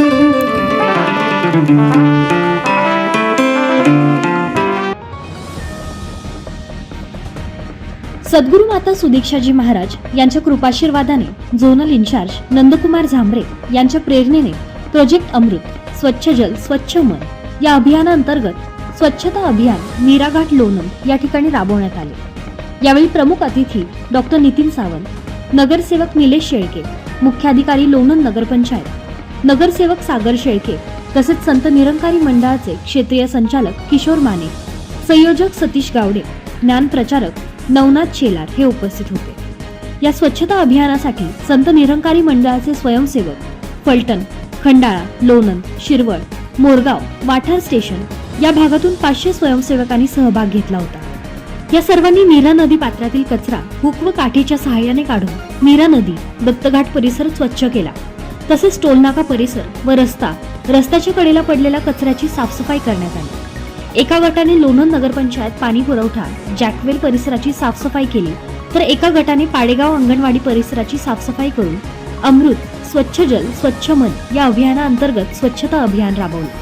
सद्गुरू माता सुदीक्षाजी महाराज यांच्या कृपाशीर्वादाने झोनल इन्चार्ज नंदकुमार झांबरे यांच्या प्रेरणेने प्रोजेक्ट अमृत स्वच्छ जल स्वच्छ मन या अभियानांतर्गत स्वच्छता अभियान मीराघाट लोणम या ठिकाणी राबवण्यात आले. यावेळी प्रमुख अतिथी डॉक्टर नितीन सावंत नगरसेवक निलेश शेळके मुख्याधिकारी लोणंद नगरपंचायत नगरसेवक सागर शेळके तसेच संत निरंकारी मंडळाचे क्षेत्रीय संचालक किशोर माने संयोजक सतीश गावडे ज्ञान प्रचारक नवनाथ शेलार हे उपस्थित होते. या स्वच्छता अभियानासाठी संत निरंकारी मंडळाचे स्वयंसेवक फलटण खंडाळा लोणंद शिरवळ मोरगाव वाठार स्टेशन या भागातून पाचशे स्वयंसेवकांनी सहभाग घेतला होता. या सर्वांनी नीरा नदी पात्रातील कचरा हुक व काठीच्या सहाय्याने काढून नीरा नदी दत्तघाट परिसर स्वच्छ केला. तसेच टोलनाका परिसर व रस्ता रस्त्याच्या कडेला पडलेल्या कचऱ्याची साफसफाई करण्यात आली. एका गटाने लोणंद नगरपंचायत पाणी पुरवठा जॅकवेल परिसराची साफसफाई केली तर एका गटाने पाडेगाव अंगणवाडी परिसराची साफसफाई करून अमृत स्वच्छ जल स्वच्छ मन या अभियानाअंतर्गत स्वच्छता अभियान राबवलं.